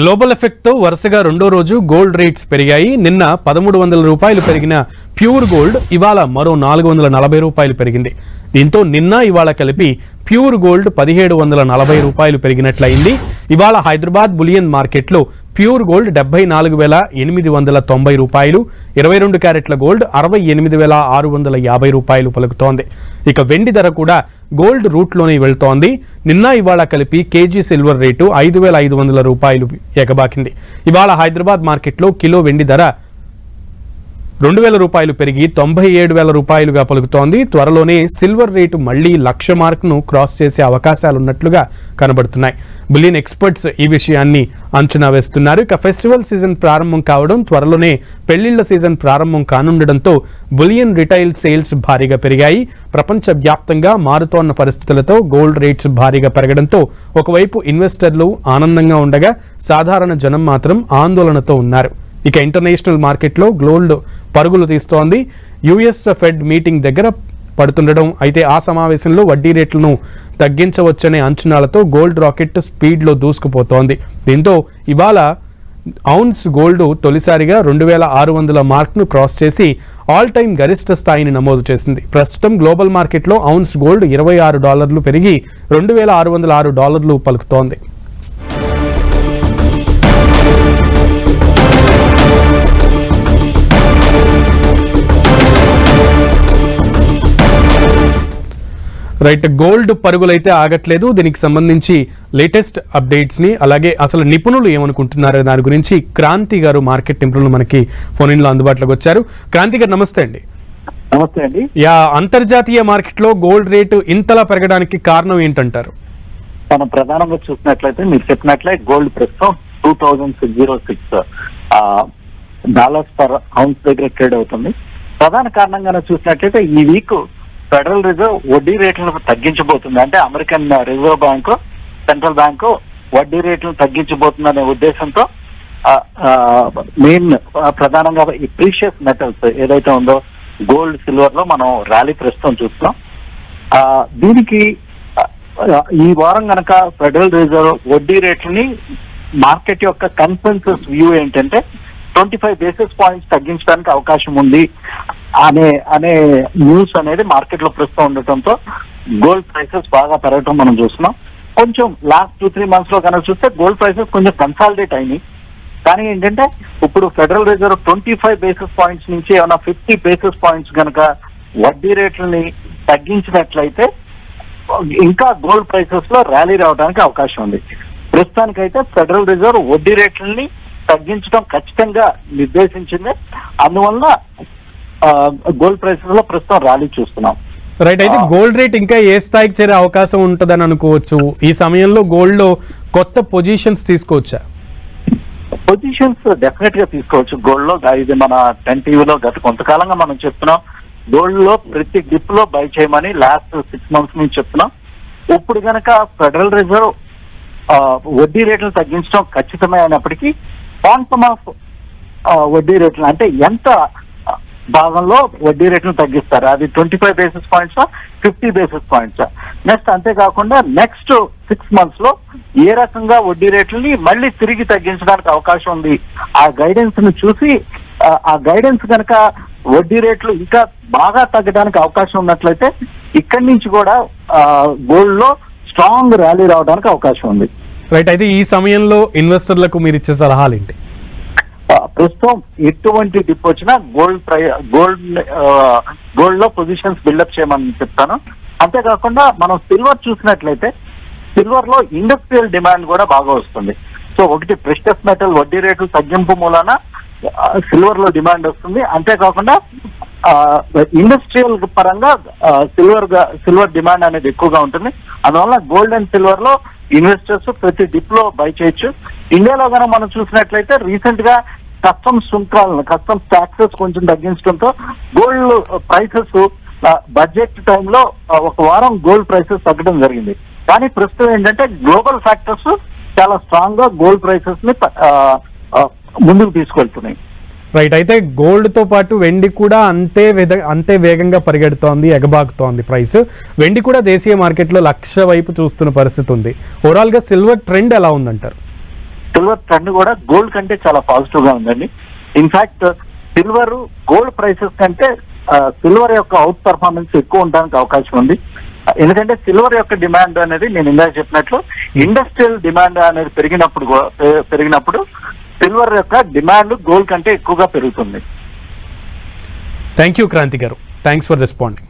Global ఎఫెక్ట్తో వరుసగా రెండో రోజు గోల్డ్ రేట్స్ పెరిగాయి. నిన్న పదమూడు వందల రూపాయలు పెరిగిన ప్యూర్ గోల్డ్ ఇవాళ మరో నాలుగు వందల నలభై రూపాయలు పెరిగింది. దీంతో నిన్న ఇవాళ కలిపి ప్యూర్ గోల్డ్ పదిహేడు వందల నలభై రూపాయలు పెరిగినట్లయింది. ఇవాళ హైదరాబాద్ బులియన్ మార్కెట్లో ప్యూర్ గోల్డ్ డెబ్బై నాలుగు వేల ఎనిమిది వందల తొంభై రూపాయలు ఇరవై రెండు క్యారెట్ల గోల్డ్ అరవై ఎనిమిది వేల ఆరు వందల యాభై రూపాయలు పలుకుతోంది. ఇక వెండి ధర కూడా గోల్డ్ రూట్లోనే వెళ్తోంది. నిన్న ఇవాళ కలిపి కేజీ సిల్వర్ రేటు ఐదు వేల ఐదు వందల రూపాయలు ఎగబాకింది. ఇవాళ హైదరాబాద్ మార్కెట్లో కిలో వెండి ధర రెండు వేల రూపాయలు పెరిగి తొంభై ఏడు వేల రూపాయలుగా పలుకుతోంది. త్వరలోనే సిల్వర్ రేటు మళ్ళీ లక్ష మార్క్ను క్రాస్ చేసే అవకాశాలున్నట్లుగా కనబడుతున్నాయి. బిలియన్ ఎక్స్పర్ట్స్ ఈ విషయాన్ని అంచనా వేస్తున్నారు. ఇక ఫెస్టివల్ సీజన్ ప్రారంభం కావడం త్వరలోనే పెళ్ళిళ్ళ సీజన్ ప్రారంభం కానుండడంతో బులియన్ రిటైల్ సేల్స్ భారీగా పెరిగాయి. ప్రపంచ వ్యాప్తంగా మారుతోన్న పరిస్థితులతో గోల్డ్ రేట్స్ భారీగా పెరగడంతో ఒకవైపు ఇన్వెస్టర్లు ఆనందంగా ఉండగా సాధారణ జనం మాత్రం ఆందోళనతో ఉన్నారు. ఇక ఇంటర్నేషనల్ మార్కెట్లో గోల్డ్ పరుగులు తీస్తోంది. యుఎస్ ఫెడ్ మీటింగ్ దగ్గర పడుతుండడం అయితే ఆ సమావేశంలో వడ్డీ రేట్లను తగ్గించవచ్చనే అంచనాలతో గోల్డ్ రాకెట్ స్పీడ్లో దూసుకుపోతోంది. దీంతో ఇవాళ ఔన్స్ గోల్డ్ తొలిసారిగా రెండు వేల ఆరు వందల మార్క్ను క్రాస్ చేసి ఆల్ టైమ్ గరిష్ట స్థాయిని నమోదు చేసింది. ప్రస్తుతం గ్లోబల్ మార్కెట్లో ఔన్స్ గోల్డ్ ఇరవై ఆరు డాలర్లు పెరిగి రెండు వేల ఆరు వందల ఆరు డాలర్లు పలుకుతోంది. రైట్ గోల్డ్ పరుగులైతే ఆగట్లేదు. దీనికి సంబంధించి లేటెస్ట్ అప్డేట్స్ని అలాగే అసలు నిపుణులు ఏమనుకుంటున్నారు దాని గురించి క్రాంతి గారు మార్కెట్ నిపుణులు మనకి ఫోన్ ఇన్లో అందుబాటులోకి వచ్చారు. క్రాంతి గారు నమస్తే అండి. నమస్తే అండి. యా అంతర్జాతీయ మార్కెట్లో గోల్డ్ రేటు ఇంతలా పెరగడానికి కారణం ఏంటంటారు? మనం ప్రధానంగా చూసినట్లయితే మీరు చెప్పినట్లే గోల్డ్ ప్రస్తుతం two thousand six zero six dollars per ounce దగ్గర ట్రేడ్ అవుతుంది. ప్రధాన కారణంగా చూసినట్లయితే ఈ వీక్ ఫెడరల్ రిజర్వ్ వడ్డీ రేట్లను తగ్గించబోతుంది. అంటే American reserve bank central bank వడ్డీ రేట్లను తగ్గించబోతుందనే ఉద్దేశంతో మెయిన్ ప్రధానంగా ఈ ప్రీషియస్ మెటల్స్ ఏదైతే ఉందో గోల్డ్ సిల్వర్లో మనం ర్యాలీ ప్రస్తుతం చూస్తున్నాం. దీనికి ఈ వారం గనక ఫెడరల్ రిజర్వ్ వడ్డీ రేట్లని మార్కెట్ యొక్క కన్సెన్సస్ వ్యూ ఏంటంటే ట్వంటీ ఫైవ్ బేసిస్ పాయింట్స్ తగ్గించడానికి అవకాశం ఉంది. అనే అనే న్యూస్ అనేది మార్కెట్లో ప్రస్తుతం ఉండటంతో గోల్డ్ ప్రైసెస్ బాగా పెరగటం మనం చూస్తున్నాం. కొంచెం లాస్ట్ టూ త్రీ మంత్స్లో కనుక చూస్తే గోల్డ్ ప్రైసెస్ కొంచెం కన్సాలిడేట్ అయినాయి. కానీ ఏంటంటే ఇప్పుడు federal reserve twenty five basis points నుంచి ఏమైనా ఫిఫ్టీ బేసిస్ పాయింట్స్ కనుక వడ్డీ రేట్లని తగ్గించినట్లయితే ఇంకా గోల్డ్ ప్రైసెస్లో ర్యాలీ రావడానికి అవకాశం ఉంది. ప్రస్తుతానికైతే ఫెడరల్ రిజర్వ్ వడ్డీ రేట్లని తగ్గించడం ఖచ్చితంగా నిర్దేశించింది. అందువల్ల గోల్డ్ ప్రైసెస్లో ప్రస్తుతం ర్యాలీ చూస్తున్నాం. రైట్ అయితే గోల్డ్ రేట్ ఇంకా ఏ స్థాయికి చేరే అవకాశం ఉంటుందని అనుకోవచ్చు? ఈ సమయంలో గోల్డ్లో కొత్త పొజిషన్స్ తీసుకోవచ్చా? పొజిషన్స్ డెఫినెట్గా తీసుకోవచ్చు. గోల్డ్లో ఇది మన టెన్ టీవీలో గత కొంతకాలంగా మనం చెప్తున్నాం. గోల్డ్లో ప్రతి డిప్లో బై చేయమని లాస్ట్ సిక్స్ మంత్స్ నుంచి చెప్తున్నాం. ఇప్పుడు గనక ఫెడరల్ రిజర్వ్ వడ్డీ రేట్లను తగ్గించడం ఖచ్చితమే అయినప్పటికీ క్వాంటమ్ ఆఫ్ వడ్డీ రేట్లు అంటే ఎంత భాగంలో వడ్డీ రేట్ను తగ్గిస్తారు. అది twenty five basis points fifty basis points next అంతేకాకుండా నెక్స్ట్ సిక్స్ మంత్స్లో ఏ రకంగా వడ్డీ రేట్లని మళ్ళీ తిరిగి తగ్గించడానికి అవకాశం ఉంది? ఆ గైడెన్స్ను చూసి ఆ, గైడెన్స్ కనుక వడ్డీ రేట్లు ఇంకా బాగా తగ్గడానికి అవకాశం ఉన్నట్లయితే ఇక్కడి నుంచి కూడా గోల్డ్లో స్ట్రాంగ్ ర్యాలీ రావడానికి అవకాశం ఉంది. రైట్ అయితే ఈ సమయంలో ఇన్వెస్టర్లకు మీరు ఇచ్చే సలహాలు ఏంటి? ప్రస్తుతం ఎటువంటి డిప్ వచ్చినా గోల్డ్ ప్రై గోల్డ్ గోల్డ్లో పొజిషన్స్ బిల్డప్ చేయమని చెప్తాను. అంతేకాకుండా మనం సిల్వర్ చూసినట్లయితే సిల్వర్లో ఇండస్ట్రియల్ డిమాండ్ కూడా బాగా వస్తుంది. సో ఒకటి ప్రెషస్ మెటల్ వడ్డీ రేట్లు తగ్గింపు మూలాన సిల్వర్లో డిమాండ్ వస్తుంది. అంతేకాకుండా ఇండస్ట్రియల్ పరంగా సిల్వర్ సిల్వర్ డిమాండ్ అనేది ఎక్కువగా ఉంటుంది. అందువల్ల గోల్డ్ అండ్ సిల్వర్లో ఇన్వెస్టర్స్ ప్రతి డిప్లో బై చేయొచ్చు. ఇండియాలో కనుక మనం చూసినట్లయితే రీసెంట్గా కస్టమ్స్ సుంకాలను కస్టమ్స్ ట్యాక్సెస్ కొంచెం తగ్గించడంతో గోల్డ్ ప్రైసెస్ బడ్జెట్ టైంలో ఒక వారం గోల్డ్ ప్రైసెస్ తగ్గడం జరిగింది. కానీ ప్రస్తుతం ఏంటంటే గ్లోబల్ ఫ్యాక్టర్స్ చాలా స్ట్రాంగ్గా గోల్డ్ ప్రైసెస్ని ముందుకు తీసుకెళ్తున్నాయి. రైట్ అయితే గోల్డ్తో పాటు వెండి కూడా అంతే విధ అంతే వేగంగా పరిగెడుతోంది ఎగబాకుతోంది ప్రైస్ వెండి కూడా దేశీయ మార్కెట్లో లక్ష వైపు చూస్తున్న పరిస్థితి ఉంది. ఓవరాల్గా సిల్వర్ ట్రెండ్ ఎలా ఉందంటారు? సిల్వర్ ట్రెండ్ కూడా గోల్డ్ కంటే చాలా పాజిటివ్గా ఉందండి. In fact silver gold prices కంటే సిల్వర్ యొక్క అవుట్ పర్ఫార్మెన్స్ ఎక్కువ ఉండడానికి అవకాశం ఉంది. ఎందుకంటే సిల్వర్ యొక్క డిమాండ్ అనేది నేను ఇందాక చెప్పినట్లు ఇండస్ట్రియల్ డిమాండ్ అనేది పెరిగినప్పుడు పెరిగినప్పుడు సిల్వర్ యొక్క డిమాండ్ గోల్డ్ కంటే ఎక్కువగా పెరుగుతుంది. థ్యాంక్ యూ క్రాంతి గారు. Thanks for responding